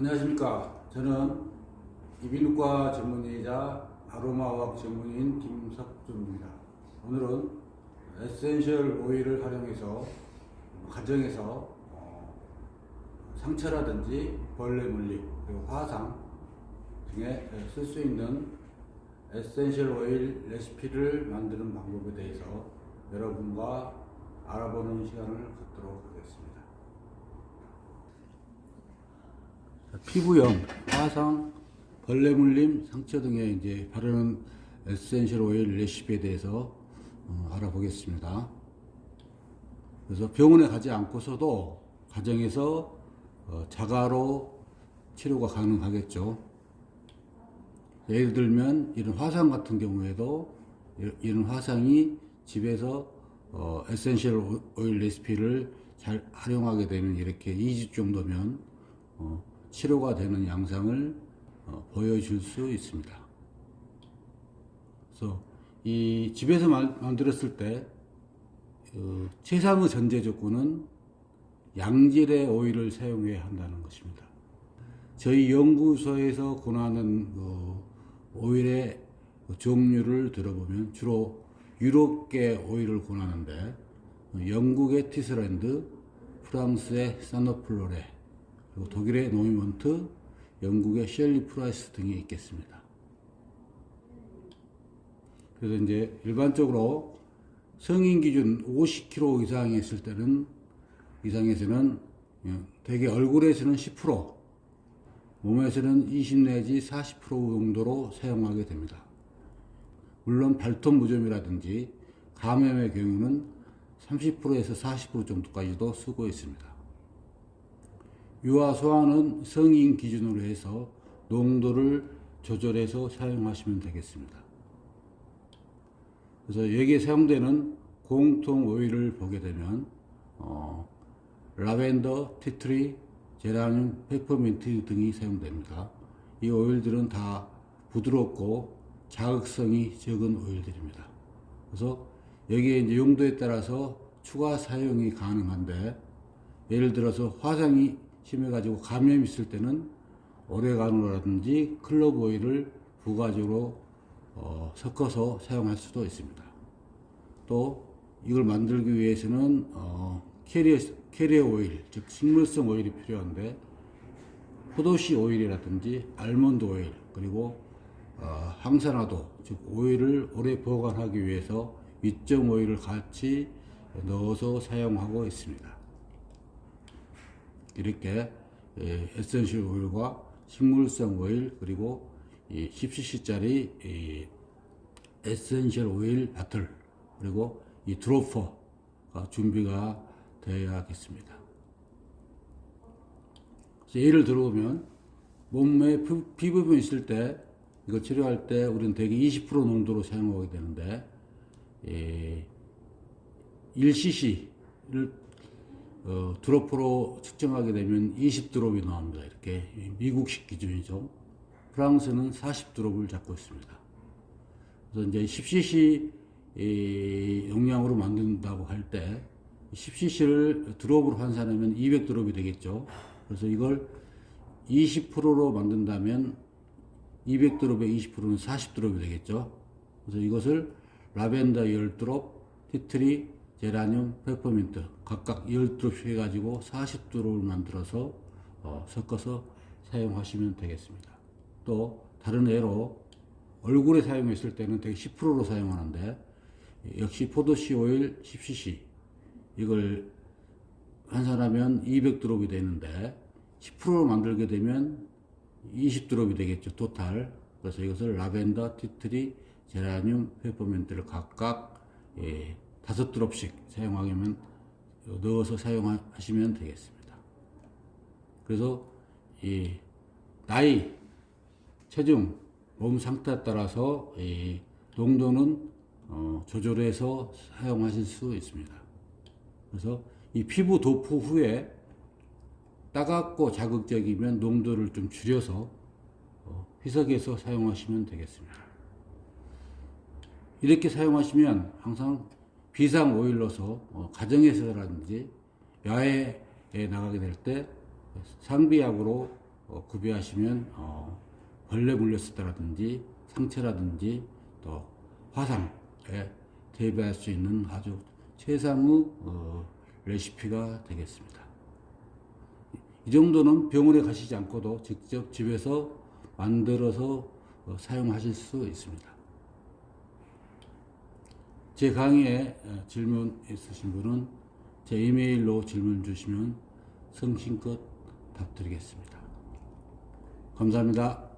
안녕하십니까. 저는 이비인후과 전문의이자 아로마화학 전문의인 김석준입니다. 오늘은 에센셜 오일을 활용해서 가정에서 어, 상처라든지 벌레 물리 그리고 화상 등에 쓸 수 있는 에센셜 오일 레시피를 만드는 방법에 대해서 여러분과 알아보는 시간을 갖도록 하겠습니다. 피부염, 화상, 벌레 물림, 상처 등에 이제 바르는 에센셜 오일 레시피에 대해서 어, 알아보겠습니다. 그래서 병원에 가지 않고서도 가정에서 어, 자가로 치료가 가능하겠죠. 예를 들면 이런 화상 같은 경우에도 이- 이런 화상이 집에서 어, 에센셜 오- 오일 레시피를 잘 활용하게 되면 이렇게 2주 정도면 어, 치료가 되는 양상을 어, 보여줄 수 있습니다. 그래서 이 집에서 만, 만들었을 때 어, 최상의 전제 조건은 양질의 오일을 사용해야 한다는 것입니다. 저희 연구소에서 권하는 그 오일의 그 종류를 들어보면 주로 유럽계 오일을 권하는데 어, 영국의 티스랜드, 프랑스의 사노플로레, 그리고 독일의 노이먼트, 영국의 셸리 프라이스 등이 있겠습니다. 그래서 이제 일반적으로 성인 기준 50kg 이상이 있을 때는 이상에서는 예, 대개 얼굴에서는 10%, 몸에서는 20 내지 40% 정도로 사용하게 됩니다. 물론 발톱 무좀이라든지 감염의 경우는 30%에서 40% 정도까지도 쓰고 있습니다. 유아 소화는 성인 기준으로 해서 농도를 조절해서 사용하시면 되겠습니다. 그래서 여기에 사용되는 공통 오일을 보게 되면 어, 라벤더, 티트리, 제라늄, 페퍼민트 등이 사용됩니다. 이 오일들은 다 부드럽고 자극성이 적은 오일들입니다. 그래서 여기에 용도에 따라서 추가 사용이 가능한데 예를 들어서 화상이 심해가지고 감염이 있을 때는 오레가노라든지 클로브 오일을 부가적으로 어, 섞어서 사용할 수도 있습니다. 또 이걸 만들기 위해서는 어, 캐리어, 캐리어 오일, 즉 식물성 오일이 필요한데 포도씨 오일이라든지 알몬드 오일 그리고 어, 항산화도 즉 오일을 오래 보관하기 위해서 위점 오일을 같이 넣어서 사용하고 있습니다. 이렇게 에, 에센셜 오일과 식물성 오일 그리고 이 10cc짜리 이 에센셜 오일 바틀 그리고 이 드로퍼가 준비가 되어야겠습니다. 예를 들어보면 몸에 피- 피부병 있을 때 이거 치료할 때 우리는 대개 20% 농도로 사용하게 되는데 예, 1cc를 어, 드롭으로 측정하게 되면 20드롭이 나옵니다. 이렇게 미국식 기준이죠. 프랑스는 40드롭을 잡고 있습니다. 그래서 이제 10cc 이 용량으로 만든다고 할 때 10cc를 드롭으로 환산하면 200드롭이 되겠죠. 그래서 이걸 20%로 만든다면 200드롭의 20%는 40드롭이 되겠죠. 그래서 이것을 라벤더 10드롭, 티트리, 제라늄, 페퍼민트 각각 10드롭씩 해가지고 40드롭을 만들어서 어, 섞어서 사용하시면 되겠습니다. 또 다른 예로 얼굴에 사용했을 때는 되게 10%로 사용하는데 역시 포도씨 오일 10cc 이걸 환산하면 200드롭이 되는데 10%로 만들게 되면 20드롭이 되겠죠 토탈 그래서 이것을 라벤더, 티트리, 제라늄, 페퍼민트를 각각 예, 다섯 드롭씩 사용하면 넣어서 사용하시면 되겠습니다. 그래서 이 나이, 체중, 몸 상태에 따라서 이 농도는 어, 조절해서 사용하실 수 있습니다. 그래서 이 피부 도포 후에 따갑고 자극적이면 농도를 좀 줄여서 어, 희석해서 사용하시면 되겠습니다. 이렇게 사용하시면 항상 비상 오일로서 어, 가정에서라든지 야외에 나가게 될 때 상비약으로 어, 구비하시면 어, 벌레 물렸었다라든지 상처라든지 또 화상에 대비할 수 있는 아주 최상의 어, 레시피가 되겠습니다. 이 정도는 병원에 가시지 않고도 직접 집에서 만들어서 어, 사용하실 수 있습니다. 제 강의에 어, 질문 있으신 분은 제 이메일로 질문 주시면 성심껏 답드리겠습니다. 감사합니다.